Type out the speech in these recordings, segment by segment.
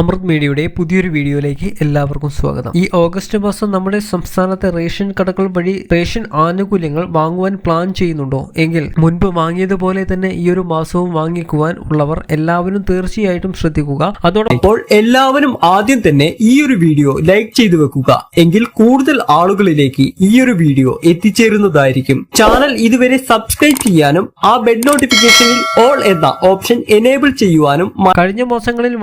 അമൃത് മീഡിയയുടെ പുതിയൊരു വീഡിയോയിലേക്ക് എല്ലാവർക്കും സ്വാഗതം. ഈ ഓഗസ്റ്റ് മാസം നമ്മുടെ സംസ്ഥാനത്തെ റേഷൻ കടകൾ വഴി റേഷൻ ആനുകൂല്യങ്ങൾ വാങ്ങുവാൻ പ്ലാൻ ചെയ്യുന്നുണ്ടോ? എങ്കിൽ മുൻപ് വാങ്ങിയതുപോലെ തന്നെ ഈ ഒരു മാസവും വാങ്ങിക്കുവാൻ ഉള്ളവർ എല്ലാവരും തീർച്ചയായിട്ടും ശ്രദ്ധിക്കുക. അതോടൊപ്പം എല്ലാവരും ആദ്യം തന്നെ ഈ ഒരു വീഡിയോ ലൈക്ക് ചെയ്തു വെക്കുക. എങ്കിൽ കൂടുതൽ ആളുകളിലേക്ക് ഈ ഒരു വീഡിയോ എത്തിച്ചേരുന്നതായിരിക്കും. ചാനൽ ഇതുവരെ സബ്സ്ക്രൈബ് ചെയ്യാനും ആ ബെഡ് നോട്ടിഫിക്കേഷനിൽ ഓൾ എന്ന ഓപ്ഷൻ എനേബിൾ ചെയ്യുവാനും കഴിഞ്ഞ മാസങ്ങളിൽ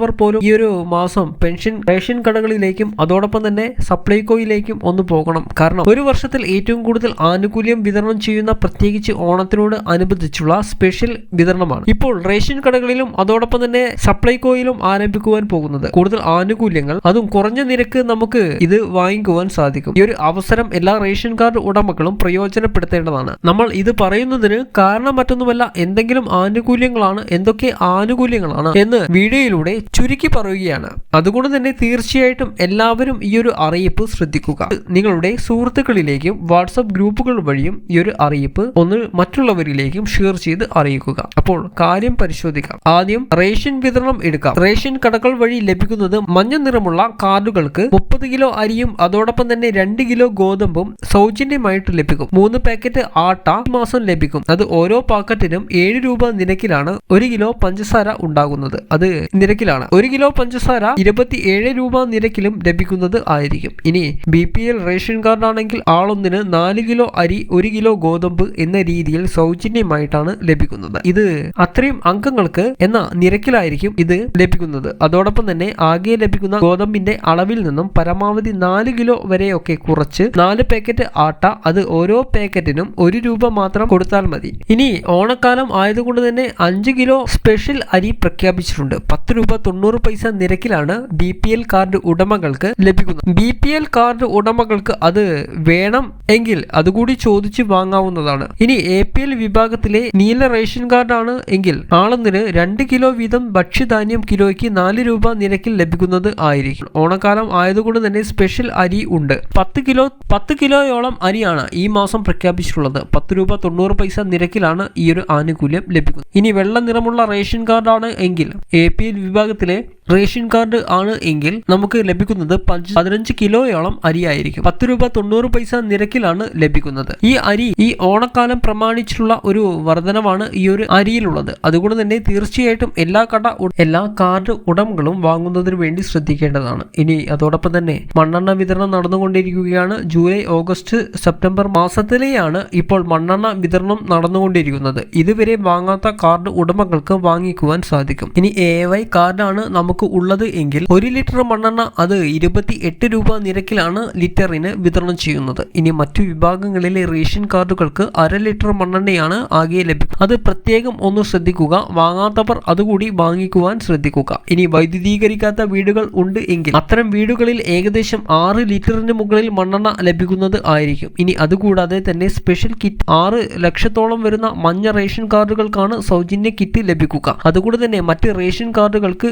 വാങ്ങിയിട്ടില്ലാത്തവർ പോലും ഈ ഒരു മാസം പെൻഷൻ റേഷൻ കടകളിലേക്കും അതോടൊപ്പം തന്നെ സപ്ലൈകോയിലേക്കും ഒന്ന് പോകണം. കാരണം ഒരു വർഷത്തിൽ ഏറ്റവും കൂടുതൽ ആനുകൂല്യം വിതരണം ചെയ്യുന്ന പ്രത്യേകിച്ച് ഓണത്തിനോട് അനുബന്ധിച്ചുള്ള സ്പെഷ്യൽ വിതരണമാണ് ഇപ്പോൾ റേഷൻ കടകളിലും അതോടൊപ്പം തന്നെ സപ്ലൈകോയിലും ആരംഭിക്കുവാൻ പോകുന്നത്. കൂടുതൽ ആനുകൂല്യങ്ങൾ അതും കുറഞ്ഞ നിരക്ക് നമുക്ക് ഇത് വാങ്ങിക്കുവാൻ സാധിക്കും. ഈ ഒരു അവസരം എല്ലാ റേഷൻ കാർഡ് ഉടമകളും പ്രയോജനപ്പെടുത്തേണ്ടതാണ്. നമ്മൾ ഇത് പറയുന്നതിന് കാരണം മറ്റൊന്നുമല്ല എന്തെങ്കിലും ആനുകൂല്യങ്ങളാണ് എന്തൊക്കെ ആനുകൂല്യങ്ങളാണ് എന്ന് വീഡിയോയിലൂടെ ചുരുക്കി പറയുകയാണ്. അതുകൊണ്ട് തന്നെ തീർച്ചയായിട്ടും എല്ലാവരും ഈ ഒരു അറിയിപ്പ് ശ്രദ്ധിക്കുക. നിങ്ങളുടെ സുഹൃത്തുക്കളിലേക്കും വാട്സപ്പ് ഗ്രൂപ്പുകൾ വഴിയും ഈ ഒരു അറിയിപ്പ് ഒന്ന് മറ്റുള്ളവരിലേക്കും ഷെയർ ചെയ്ത് അറിയിക്കുക. അപ്പോൾ കാര്യം പരിശോധിക്കാം. ആദ്യം റേഷൻ വിതരണം എടുക്കാം. റേഷൻ കടകൾ വഴി ലഭിക്കുന്നത് മഞ്ഞ നിറമുള്ള കാർഡുകൾക്ക് മുപ്പത് കിലോ അരിയും അതോടൊപ്പം തന്നെ രണ്ട് കിലോ ഗോതമ്പും സൗജന്യമായിട്ട് ലഭിക്കും. മൂന്ന് പാക്കറ്റ് ആട്ട മാസം ലഭിക്കും. അത് ഓരോ പാക്കറ്റിനും ഏഴ് രൂപ നിരക്കിലാണ് ഒരു കിലോ പഞ്ചസാര ഉണ്ടാകുന്നത്. അത് നിരക്കിലാണ്. ഒരു കിലോ പഞ്ചസാര ഇരുപത്തി ഏഴ് രൂപ നിരക്കിലും ലഭിക്കുന്നത് ആയിരിക്കും. ഇനി B P L ration card ആണെങ്കിൽ ആളൊന്നിന് നാല് കിലോ അരി ഒരു കിലോ ഗോതമ്പ് എന്ന രീതിയിൽ സൗജന്യമായിട്ടാണ് ലഭിക്കുന്നത്. ഇത് അത്രയും അംഗങ്ങൾക്ക് എന്ന നിരക്കിലായിരിക്കും ഇത് ലഭിക്കുന്നത്. അതോടൊപ്പം തന്നെ ആകെ ലഭിക്കുന്ന ഗോതമ്പിന്റെ അളവിൽ നിന്നും പരമാവധി നാല് കിലോ വരെയൊക്കെ കുറച്ച് നാല് പാക്കറ്റ് ആട്ട അത് ഓരോ പാക്കറ്റിനും ഒരു രൂപ മാത്രം കൊടുത്താൽ മതി. ഇനി ഓണക്കാലം ആയതുകൊണ്ട് തന്നെ അഞ്ച് കിലോ സ്പെഷ്യൽ അരി പ്രഖ്യാപിച്ചിട്ടുണ്ട്. പത്ത് രൂപ തൊണ്ണൂറ് പൈസ നിരക്കിലാണ് ബി പി എൽ കാർഡ് ഉടമകൾക്ക് ലഭിക്കുന്നത്. ബി പി എൽ കാർഡ് ഉടമകൾക്ക് അത് വേണം എങ്കിൽ അതുകൂടി ചോദിച്ച് വാങ്ങാവുന്നതാണ്. ഇനി എ പി എൽ വിഭാഗത്തിലെ നീല റേഷൻ കാർഡാണ് എങ്കിൽ ആളൊന്നിന് രണ്ട് കിലോ വീതം ഭക്ഷ്യധാന്യം കിലോയ്ക്ക് നാല് രൂപ നിരക്കിൽ ലഭിക്കുന്നത് ആയിരിക്കും. ഓണക്കാലം ആയതുകൊണ്ട് തന്നെ സ്പെഷ്യൽ അരി ഉണ്ട്. പത്ത് കിലോ പത്ത് കിലോയോളം അരിയാണ് ഈ മാസം പ്രഖ്യാപിച്ചിട്ടുള്ളത്. പത്ത് രൂപ തൊണ്ണൂറ് പൈസ നിരക്കിലാണ് ഈ ഒരു ആനുകൂല്യം ലഭിക്കുന്നത്. ഇനി വെള്ള നിറമുള്ള റേഷൻ കാർഡാണ് എങ്കിൽ എ പി എൽ വിഭാഗത്തിലെ റേഷൻ കാർഡ് ആണ് എങ്കിൽ നമുക്ക് ലഭിക്കുന്നത് പതിനഞ്ച് കിലോയോളം അരിയായിരിക്കും. പത്ത് രൂപ തൊണ്ണൂറ് പൈസ നിരക്കിലാണ് ലഭിക്കുന്നത്. ഈ അരി ഈ ഓണക്കാലം പ്രമാണിച്ചിട്ടുള്ള ഒരു വർധനമാണ് ഈ ഒരു അരിയിലുള്ളത്. അതുകൊണ്ട് തന്നെ തീർച്ചയായിട്ടും എല്ലാ കട എല്ലാ കാർഡ് ഉടമകളും വാങ്ങുന്നതിന് വേണ്ടി ശ്രദ്ധിക്കേണ്ടതാണ്. ഇനി അതോടൊപ്പം തന്നെ മണ്ണെണ്ണ വിതരണം നടന്നുകൊണ്ടിരിക്കുകയാണ്. ജൂലൈ ഓഗസ്റ്റ് സെപ്റ്റംബർ മാസത്തിലെയാണ് ഇപ്പോൾ മണ്ണെണ്ണ വിതരണം നടന്നുകൊണ്ടിരിക്കുന്നത്. ഇതുവരെ വാങ്ങാത്ത കാർഡ് ഉടമകൾക്ക് വാങ്ങിക്കുവാൻ സാധിക്കും. ഇനി എ വൈ കാർഡാണ് നമുക്ക് ഉള്ളത് എങ്കിൽ ഒരു ലിറ്റർ മണ്ണെണ്ണ അത് ഇരുപത്തി എട്ട് രൂപ നിരക്കിലാണ് ലിറ്ററിന് വിതരണം ചെയ്യുന്നത്. ഇനി മറ്റു വിഭാഗങ്ങളിലെ റേഷൻ കാർഡുകൾക്ക് അര ലിറ്റർ മണ്ണെണ്ണയാണ് ആകെ ലഭിക്കുക അത് പ്രത്യേകം ഒന്ന് ശ്രദ്ധിക്കുക. വാങ്ങാത്തവർ അതുകൂടി വാങ്ങിക്കുവാൻ ശ്രദ്ധിക്കുക. ഇനി വൈദ്യുതീകരിക്കാത്ത വീടുകൾ ഉണ്ട് എങ്കിൽ അത്തരം വീടുകളിൽ ഏകദേശം ആറ് ലിറ്ററിന് മുകളിൽ മണ്ണെണ്ണ ലഭിക്കുന്നത് ആയിരിക്കും. ഇനി അതുകൂടാതെ തന്നെ സ്പെഷ്യൽ കിറ്റ് ആറ് ലക്ഷത്തോളം വരുന്ന മഞ്ഞ റേഷൻ കാർഡുകൾക്കാണ് സൗജന്യ കിറ്റ് ലഭിക്കുക. അതുകൂടെ തന്നെ മറ്റ് റേഷൻ കാർഡുകൾക്ക്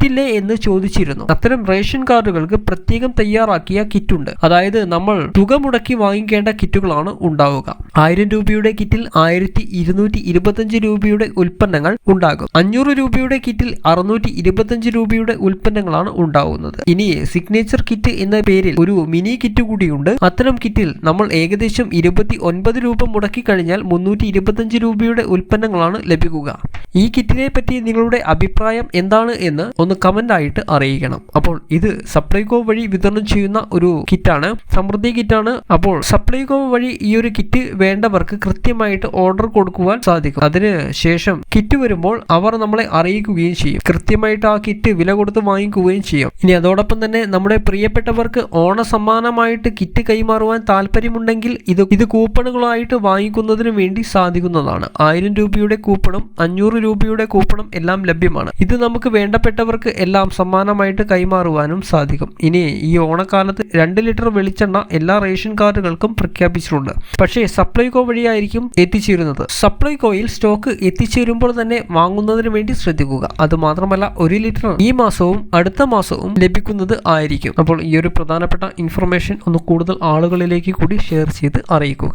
കിറ്റില്ലേ എന്ന് ചോദിച്ചിരുന്നു. അത്തരം റേഷൻ കാർഡുകൾക്ക് പ്രത്യേകം തയ്യാറാക്കിയ കിറ്റ് ഉണ്ട് അതായത് നമ്മൾ തുക മുടക്കി വാങ്ങിക്കേണ്ട കിറ്റുകളാണ് ഉണ്ടാവുക. ആയിരം രൂപയുടെ കിറ്റിൽ ആയിരത്തി ഇരുന്നൂറ്റി ഇരുപത്തഞ്ച് രൂപയുടെ ഉൽപ്പന്നങ്ങൾ ഉണ്ടാകും. അഞ്ഞൂറ് രൂപയുടെ കിറ്റിൽ അറുന്നൂറ്റി ഇരുപത്തഞ്ച് രൂപയുടെ ഉൽപ്പന്നങ്ങളാണ് ഉണ്ടാവുന്നത്. ഇനി സിഗ്നേച്ചർ കിറ്റ് എന്ന പേരിൽ ഒരു മിനി കിറ്റ് കൂടിയുണ്ട്. അത്തരം കിറ്റിൽ നമ്മൾ ഏകദേശം ഇരുപത്തി ഒൻപത് രൂപ മുടക്കി കഴിഞ്ഞാൽ മുന്നൂറ്റി ഇരുപത്തഞ്ച് രൂപയുടെ ഉൽപ്പന്നങ്ങളാണ് ലഭിക്കുക. ഈ കിറ്റിനെ പറ്റി നിങ്ങളുടെ അഭിപ്രായം എന്താണ് എന്ന് ഒന്ന് കമന്റ് ആയിട്ട് അറിയിക്കണം. അപ്പോൾ ഇത് സപ്ലൈകോ വഴി വിതരണം ചെയ്യുന്ന ഒരു കിറ്റാണ് സമൃദ്ധി കിറ്റാണ് അപ്പോൾ സപ്ലൈകോ വഴി ഈ ഒരു കിറ്റ് വേണ്ടവർക്ക് കൃത്യമായിട്ട് ഓർഡർ കൊടുക്കുവാൻ സാധിക്കും. അതിന് ശേഷം കിറ്റ് വരുമ്പോൾ അവർ നമ്മളെ അറിയിക്കുകയും ചെയ്യും. കൃത്യമായിട്ട് ആ കിറ്റ് വില കൊടുത്ത് വാങ്ങിക്കുകയും ചെയ്യും. ഇനി അതോടൊപ്പം തന്നെ നമ്മുടെ പ്രിയപ്പെട്ടവർക്ക് ഓണ സമ്മാനമായിട്ട് കിറ്റ് കൈമാറുവാൻ താല്പര്യമുണ്ടെങ്കിൽ ഇത് ഇത് കൂപ്പണുകളായിട്ട് വാങ്ങിക്കുന്നതിന് വേണ്ടി സാധിക്കുന്നതാണ്. ആയിരം രൂപയുടെ കൂപ്പണും അഞ്ഞൂറ് രൂപയുടെ കൂപ്പണും എല്ലാം ലഭ്യമാണ്. ഇത് നമുക്ക് വേണ്ടപ്പെട്ടവർക്ക് എല്ലാം സമ്മാനമായിട്ട് കൈമാറുവാനും സാധിക്കും. ഇനി ഈ ഓണക്കാലത്ത് രണ്ട് ലിറ്റർ വെളിച്ചെണ്ണ എല്ലാ റേഷൻ കാർഡുകൾക്കും പ്രഖ്യാപിച്ചിട്ടുണ്ട്. പക്ഷേ സപ്ലൈകോ വഴിയായിരിക്കും എത്തിച്ചേരുന്നത്. സപ്ലൈകോയിൽ സ്റ്റോക്ക് എത്തിച്ചേരുമ്പോൾ തന്നെ വാങ്ങുന്നതിന് വേണ്ടി ശ്രദ്ധിക്കുക. അത് മാത്രമല്ല ഒരു ലിറ്റർ ഈ മാസവും അടുത്ത മാസവും ലഭിക്കുന്നത് ആയിരിക്കും. അപ്പോൾ ഈ ഒരു പ്രധാനപ്പെട്ട ഇൻഫർമേഷൻ ഒന്ന് കൂടുതൽ ആളുകളിലേക്ക് കൂടി ഷെയർ ചെയ്ത് അറിയിക്കുക.